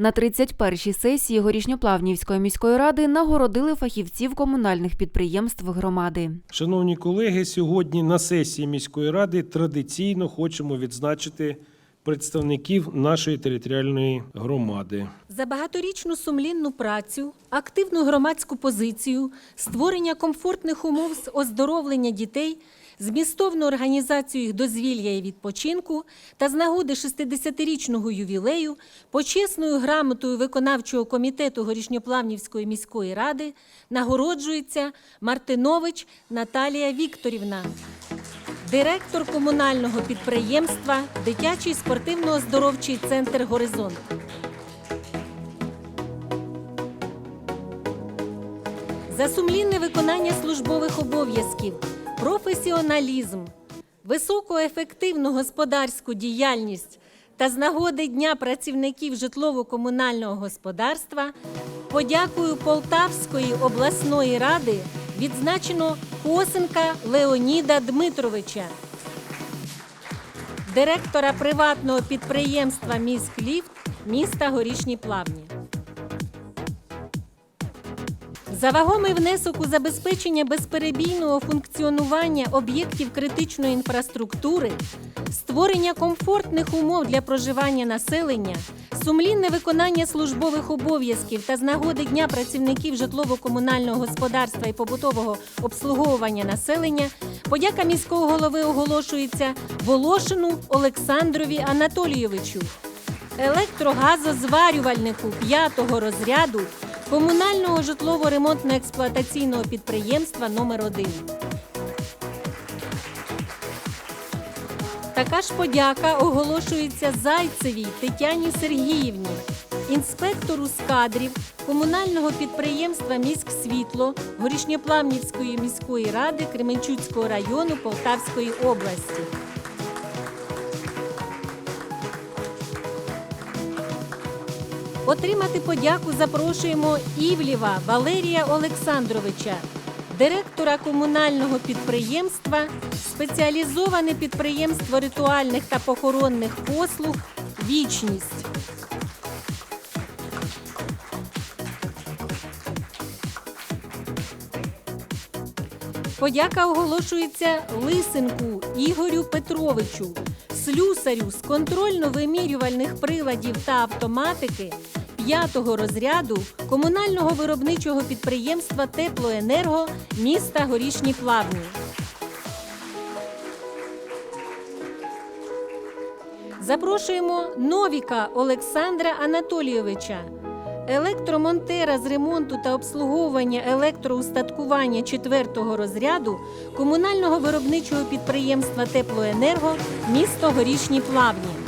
На 31-й сесії Горішньоплавнівської міської ради нагородили фахівців комунальних підприємств громади. Шановні колеги, сьогодні на сесії міської ради традиційно хочемо відзначити представників нашої територіальної громади. За багаторічну сумлінну працю, активну громадську позицію, створення комфортних умов з оздоровлення дітей, змістовну організацію їх дозвілля і відпочинку та з нагоди 60-річного ювілею почесною грамотою виконавчого комітету Горішньоплавнівської міської ради нагороджується Мартинович Наталія Вікторівна. Директор комунального підприємства Дитячий спортивно-оздоровчий центр Горизонт. За сумлінне виконання службових обов'язків, професіоналізм, високоефективну господарську діяльність та з нагоди Дня працівників житлово-комунального господарства подякою Полтавської обласної ради відзначено Косенка Леоніда Дмитровича, директора приватного підприємства «Міськліфт» міста Горішні Плавні. За вагомий внесок у забезпечення безперебійного функціонування об'єктів критичної інфраструктури, створення комфортних умов для проживання населення, сумлінне виконання службових обов'язків та з нагоди Дня працівників житлово-комунального господарства і побутового обслуговування населення, подяка міського голови оголошується Волошину Олександрові Анатолійовичу. Електрогазозварювальнику п'ятого розряду комунального житлово-ремонтно-експлуатаційного підприємства номер 1 Така ж подяка оголошується Зайцевій Тетяні Сергіївні, інспектору з кадрів комунального підприємства «Міськсвітло» Горішньоплавнівської міської ради Кременчуцького району Полтавської області. Отримати подяку запрошуємо Івлєва Валерія Олександровича, директора комунального підприємства, спеціалізоване підприємство ритуальних та похоронних послуг Вічність. Подяка оголошується Лисенку Ігорю Петровичу, слюсарю з контрольно-вимірювальних приладів та автоматики п'ятого розряду комунального виробничого підприємства Теплоенерго міста Горішні Плавні. Запрошуємо Новіка Олександра Анатолійовича, електромонтера з ремонту та обслуговування електроустаткування четвертого розряду комунального виробничого підприємства Теплоенерго місто Горішні Плавні.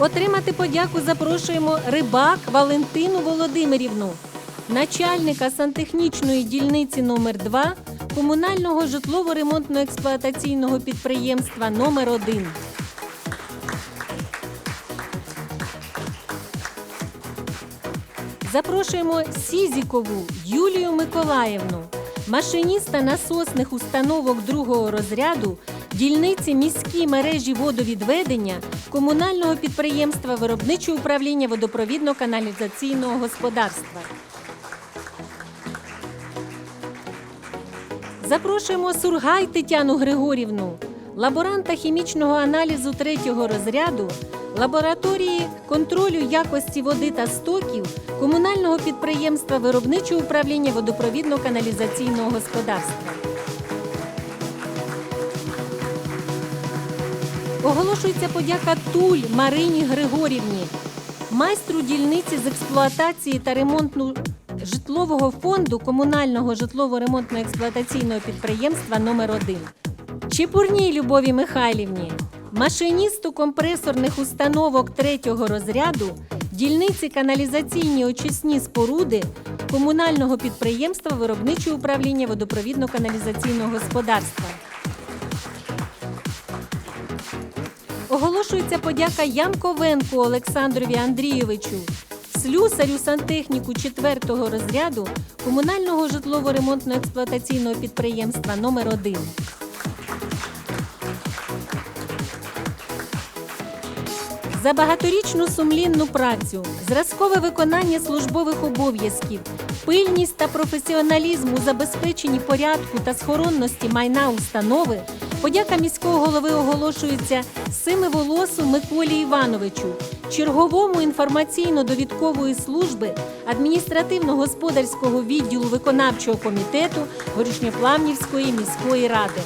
Отримати подяку запрошуємо рибак Валентину Володимирівну, начальника сантехнічної дільниці номер 2 комунального житлово-ремонтно-експлуатаційного підприємства номер 1 Запрошуємо Сізікову Юлію Миколаївну, машиніста насосних установок другого розряду дільниці міські мережі водовідведення комунального підприємства виробничого управління водопровідно-каналізаційного господарства. Запрошуємо Сургай Тетяну Григорівну, лаборанта хімічного аналізу третього розряду, лабораторії контролю якості води та стоків комунального підприємства виробничого управління водопровідно-каналізаційного господарства. Оголошується подяка Туль Марині Григорівні, майстру дільниці з експлуатації та ремонту житлового фонду комунального житлово-ремонтно-експлуатаційного підприємства номер 1 Чепурній Любові Михайлівні, машиністу компресорних установок третього розряду, дільниці каналізаційні очисні споруди комунального підприємства виробничого управління водопровідно-каналізаційного господарства. Оголошується подяка Ямковенку Олександрові Андрійовичу, слюсарю сантехніку 4 розряду комунального житлово-ремонтно-експлуатаційного підприємства номер 1 За За багаторічну сумлінну працю, зразкове виконання службових обов'язків, пильність та професіоналізм у забезпеченні порядку та схоронності майна установи, подяка міського голови оголошується Семиволосу Миколі Івановичу, черговому інформаційно-довідкової служби адміністративно-господарського відділу виконавчого комітету Горішньоплавнівської міської ради.